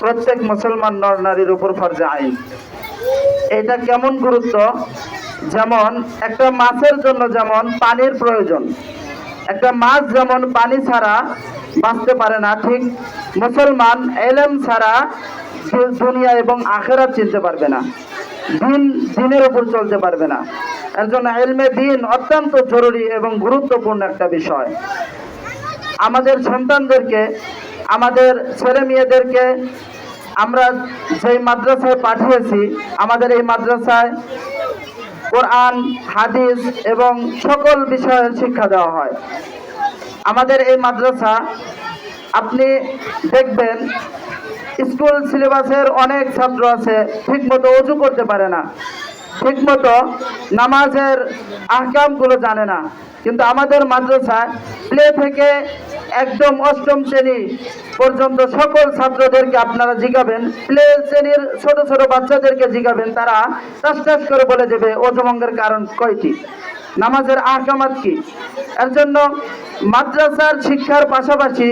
প্রত্যেক মুসলমান নর নারীর উপর ফরজে আইন। এটা কেমন গুরুত্ব? যেমন, একটা মাছের জন্য যেমন পানির প্রয়োজন, একটা মাছ যেমন পানি ছাড়া বাঁচতে পারে না, ঠিক মুসলমান এলেম ছাড়া দুনিয়া এবং আখেরাত চিনতে পারবে না, দিন, দিনের উপর চলতে পারবে না। এর জন্য এলমে দিন অত্যন্ত জরুরি এবং গুরুত্বপূর্ণ একটা বিষয়। আমাদের সন্তানদেরকে আমাদের ছেলে মেয়েদেরকে আমরা যেই মাদ্রাসায় পাঠিয়েছি, আমাদের এই মাদ্রাসায় কোরআন, হাদিস এবং সকল বিষয়ের শিক্ষা দেওয়া হয়। আমাদের এই মাদ্রাসা, আপনি দেখবেন, স্কুল সিলেবাসের অনেক ছাত্র আছে, ঠিকমতো অজু করতে পারে না, ঠিকমতো নামাজের আহকামগুলো জানে না। কিন্তু আমাদের মাদ্রাসায় প্লে থেকে একদম অষ্টম শ্রেণি পর্যন্ত সকল ছাত্রদেরকে আপনারা জিগাবেন। প্লে শ্রেণির ছোট ছোট বাচ্চাদেরকে জিগাবেন তারা। টাস করে বলে দেবে, অজমঙ্গের কারণ কয়টি? নামাজের আহকামাত কি? এর জন্য মাদ্রাসার শিক্ষার পাশাপাশি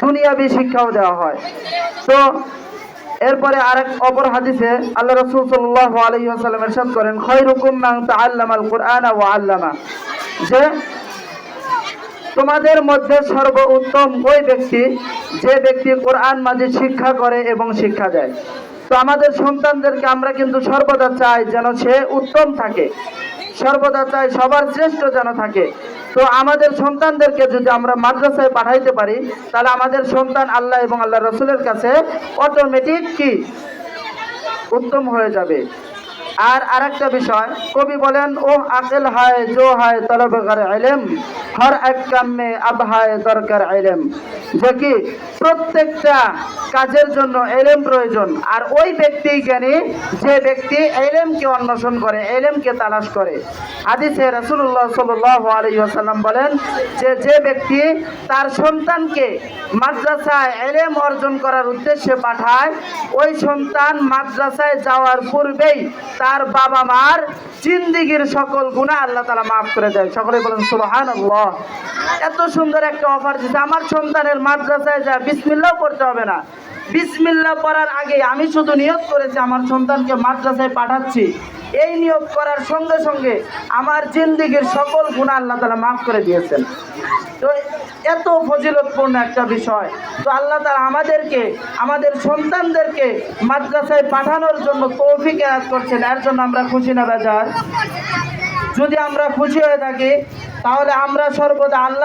দুনিয়াবি শিক্ষাও দেওয়া হয়। তো এরপরে আরেক অপর হাদিসে আল্লাহ রসুল সাল্লাহ আলহি আসাল্লাম এরশাদ করেন খৈরুকুম মান তাআল্লামাল কুরআন ওয়া আল্লামা। যে তোমাদের মধ্যে সর্ব উত্তম ওই ব্যক্তি যে ব্যক্তি কোরআন মাঝে শিক্ষা করে এবং শিক্ষা দেয়। তো আমাদের সন্তানদেরকে আমরা কিন্তু সর্বদা চাই যেন সে উত্তম থাকে। সর্বদা চাই সবার শ্রেষ্ঠ যেন থাকে। তো আমাদের সন্তানদেরকে যদি আমরা মাদ্রাসায় পাঠাইতে পারি, তাহলে আমাদের সন্তান আল্লাহ এবং আল্লাহ রসুলের কাছে অটোমেটিক কি? উত্তম হয়ে যাবে। আর আরেকটা বিষয়, কবি বলেন ও আকেল হায়, জো হায় তলবগার আইলেম। হর এক কামে আব হায় দরকার আইলেম যে কি প্রত্যেকটা কাজের জন্য এলেম প্রয়োজন। আর ওই ব্যক্তি জ্ঞানী, যে ব্যক্তি এলেমকে অন্বেষণ করে, এলেমকে তালাশ করে। হাদিসে রাসূলুল্লাহ সাল্লাল্লাহু আলাইহি ওয়াসাল্লাম বলেন, যে যে ব্যক্তি তার সন্তানকে মাদ্রাসায় এলেম অর্জন করার উদ্দেশ্যে পাঠায়, ওই সন্তান মাদ্রাসায় যাওয়ার পূর্বেই তার বাবা মার জিন্দিগির সকল গুণা আল্লাহ তালা মাফ করে দেয়। সকলে বলেন সুবাহান এত সুন্দর একটা অফার দিচ্ছে আমার সন্তানের মাদ্রাসায় যা বিসমিল্লাও করতে হবে না। বিসমিল্লা পড়ার আগে আমি শুধু নিয়োগ করেছি, আমার সন্তানকে মাদ্রাসায় পাঠাচ্ছি। এই নিয়োগ করার সঙ্গে সঙ্গে আমার জিন্দিগির সকল গুণা আল্লাহ তালা মাফ করে দিয়েছেন। তো এত ফজিলতপূর্ণ একটা বিষয়। তো আল্লাহ তারা আমাদেরকে, আমাদের সন্তানদেরকে মাদ্রাসায় পাঠানোর জন্য তৌফিক এরাত করছেন। এর জন্য আমরা খুশি না, বেজার? যদি আমরা খুশি হয়ে থাকি, তাহলে আমরা সর্বদা আল্লাহ